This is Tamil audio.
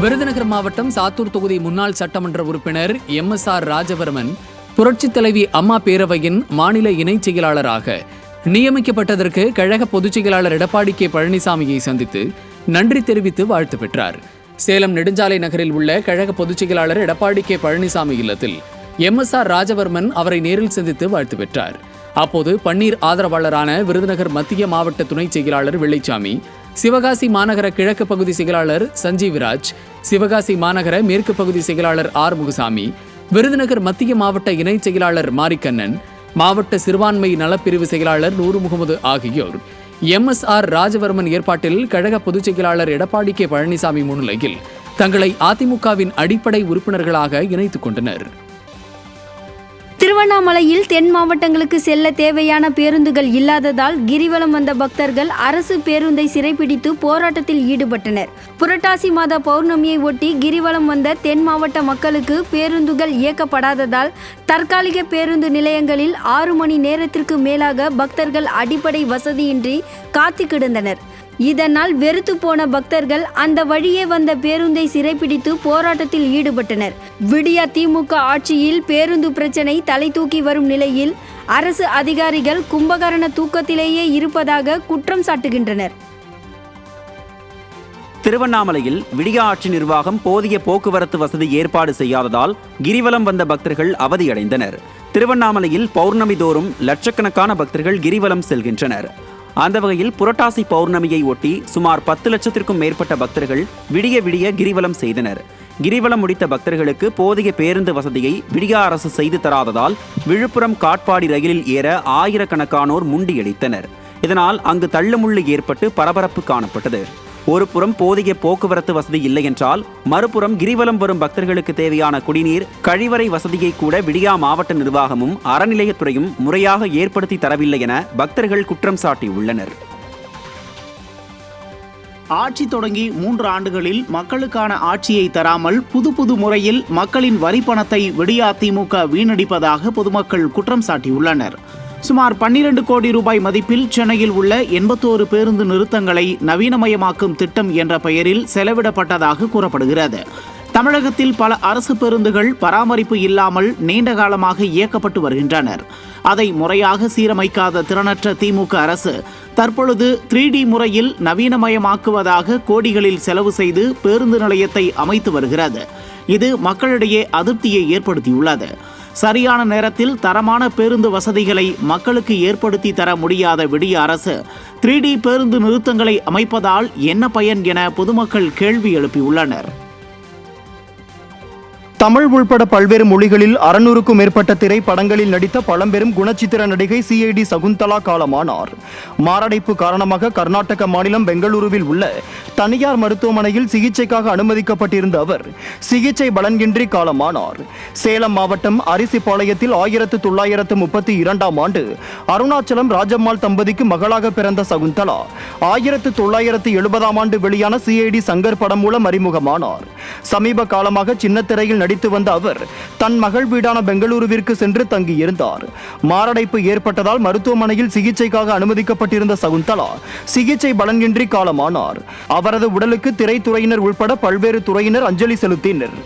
விருதுநகர் மாவட்டம் சாத்தூர் தொகுதி முன்னாள் சட்டமன்ற உறுப்பினர் எம் எஸ் ஆர் ராஜவர்மன் புரட்சித் தலைவி அம்மா பேரவையின் மாநில இணைச் செயலாளராக நியமிக்கப்பட்டதற்கு கழக பொதுச் செயலாளர் எடப்பாடி கே. பழனிசாமியை சந்தித்து நன்றி தெரிவித்து வாழ்த்து பெற்றார். சேலம் நெடுஞ்சாலை நகரில் உள்ள கழக பொதுச் செயலாளர் எடப்பாடி கே. பழனிசாமி இல்லத்தில் எம் எஸ் ஆர் ராஜவர்மன் அவரை நேரில் சந்தித்து வாழ்த்து பெற்றார். அப்போது பன்னீர் ஆதரவாளரான விருதுநகர் மத்திய மாவட்ட துணைச் செயலாளர் வெள்ளைச்சாமி சிவகாசி மாநகர கிழக்கு பகுதி செயலாளர் சஞ்சீவ்ராஜ் சிவகாசி மாநகர மேற்கு பகுதி செயலாளர் ஆர் முகுசாமி விருதுநகர் மத்திய மாவட்ட இணைச் செயலாளர் மாரிக்கண்ணன் மாவட்ட சிறுபான்மை நலப்பிரிவு செயலாளர் நூறு முகமது ஆகியோர். எம் எஸ் ஆர் ராஜவர்மன் ஏற்பாட்டில் கழக பொதுச் செயலாளர் எடப்பாடி கே பழனிசாமி முன்னிலையில் தங்களை அதிமுகவின் அடிப்படை உறுப்பினர்களாக இணைத்துக் கொண்டனர். திருவண்ணாமலையில் தென் மாவட்டங்களுக்கு செல்ல தேவையான பேருந்துகள் இல்லாததால் கிரிவலம் வந்த பக்தர்கள் அரசு பேருந்தை சிறைப்பிடித்து போராட்டத்தில் ஈடுபட்டனர். புரட்டாசி மாத பௌர்ணமியை ஒட்டி கிரிவலம் வந்த தென் மாவட்ட மக்களுக்கு பேருந்துகள் இயக்கப்படாததால் தற்காலிக பேருந்து நிலையங்களில் ஆறு மணி நேரத்திற்கு மேலாக பக்தர்கள் அடிப்படை வசதியின்றி காத்து கிடந்தனர். இதனால் வெறுத்து போன பக்தர்கள் அந்த வழியே வந்த பேருந்தை சிறைப்பிடித்து போராட்டத்தில் ஈடுபட்டனர். விடியா திமுக ஆட்சியில் பேருந்து பிரச்சனை தலை தூக்கி வரும் நிலையில் அரசு அதிகாரிகள் கும்பகரண தூக்கத்திலேயே இருப்பதாக குற்றம் சாட்டுகின்றனர். திருவண்ணாமலையில் விடிய ஆட்சி நிர்வாகம் போதிய போக்குவரத்து வசதி ஏற்பாடு செய்யாததால் கிரிவலம் வந்த பக்தர்கள் அவதியடைந்தனர். திருவண்ணாமலையில் பௌர்ணமி தோறும் லட்சக்கணக்கான பக்தர்கள் கிரிவலம் செல்கின்றனர். அந்த வகையில் புரட்டாசி பௌர்ணமியை ஒட்டி சுமார் பத்து லட்சத்திற்கும் மேற்பட்ட பக்தர்கள் விடிய விடிய கிரிவலம் செய்தனர். கிரிவலம் முடித்த பக்தர்களுக்கு போதிய பேருந்து வசதியை விடியா அரசு செய்து தராததால் விழுப்புரம் காட்பாடி ரயிலில் ஏற ஆயிரக்கணக்கானோர் முண்டியடித்தனர். இதனால் அங்கு தள்ளுமுள்ளு ஏற்பட்டு பரபரப்பு காணப்பட்டது. ஒரு புறம் போதிய போக்குவரத்து வசதி இல்லை என்றால் மறுபுறம் கிரிவலம் வரும் பக்தர்களுக்கு தேவையான குடிநீர் கழிவறை வசதியை கூட விடியா மாவட்ட நிர்வாகமும் அறநிலையத்துறையும் முறையாக ஏற்படுத்தி தரவில்லை என பக்தர்கள் குற்றம் சாட்டியுள்ளனர் ஆட்சி தொடங்கி மூன்று ஆண்டுகளில் மக்களுக்கான ஆட்சியை தராமல் புது புது முறையில் மக்களின் வரி பணத்தை விடியா திமுக வீணடிப்பதாக பொதுமக்கள் குற்றம் சாட்டியுள்ளனர். சுமார் பன்னிரண்டு கோடி ரூபாய் மதிப்பில் சென்னையில் உள்ள எண்பத்தோரு பேருந்து நிறுத்தங்களை நவீனமயமாக்கும் திட்டம் என்ற பெயரில் செலவிடப்பட்டதாக கூறப்படுகிறது. தமிழகத்தில் பல அரசு பேருந்துகள் பராமரிப்பு இல்லாமல் நீண்ட காலமாக இயக்கப்பட்டு வருகின்றனர். அதை முறையாக சீரமைக்காத திறனற்ற திமுக அரசு தற்பொழுது த்ரீ டி முறையில் நவீனமயமாக்குவதாக கோடிகளில் செலவு செய்து பேருந்து நிலையத்தை அமைத்து வருகிறது. இது மக்களிடையே அதிருப்தியை ஏற்படுத்தியுள்ளது. சரியான நேரத்தில் தரமான பேருந்து வசதிகளை மக்களுக்கு ஏற்படுத்தி தர முடியாத விடிய அரசு த்ரீ டி பேருந்து நிறுத்தங்களை அமைப்பதால் என்ன பயன் என பொதுமக்கள் கேள்வி எழுப்பியுள்ளனர். தமிழ் உள்பட பல்வேறு மொழிகளில் அறுநூறுக்கும் மேற்பட்ட திரைப்படங்களில் நடித்த பழம்பெரும் குணச்சித்திர நடிகை சிஐடி சகுந்தலா காலமானார். மாரடைப்பு காரணமாக கர்நாடக மாநிலம் பெங்களூருவில் உள்ள தனியார் மருத்துவமனையில் சிகிச்சைக்காக அனுமதிக்கப்பட்டிருந்த அவர் சிகிச்சை பலன்கின்றி காலமானார். சேலம் மாவட்டம் அரிசிபாளையத்தில் ஆயிரத்து தொள்ளாயிரத்து முப்பத்தி இரண்டாம் ஆண்டு அருணாச்சலம் ராஜம்மாள் தம்பதிக்கு மகளாக பிறந்த சகுந்தலா ஆயிரத்து தொள்ளாயிரத்து எழுபதாம் ஆண்டு வெளியான சிஐடி சங்கர் படம் மூலம் அறிமுகமானார். சமீப காலமாக சின்னத்திரையில் நடித்து வந்த அவர் தன் மகள் வீடான பெங்களூருவிற்கு சென்று தங்கியிருந்தார். மாரடைப்பு ஏற்பட்டதால் மருத்துவமனையில் சிகிச்சைக்காக அனுமதிக்கப்பட்டிருந்த சகுந்தலா சிகிச்சை பலனின்றி காலமானார். அவரது உடலுக்கு திரைத்துறையினர் உட்பட பல்வேறு துறையினர் அஞ்சலி செலுத்தினர்.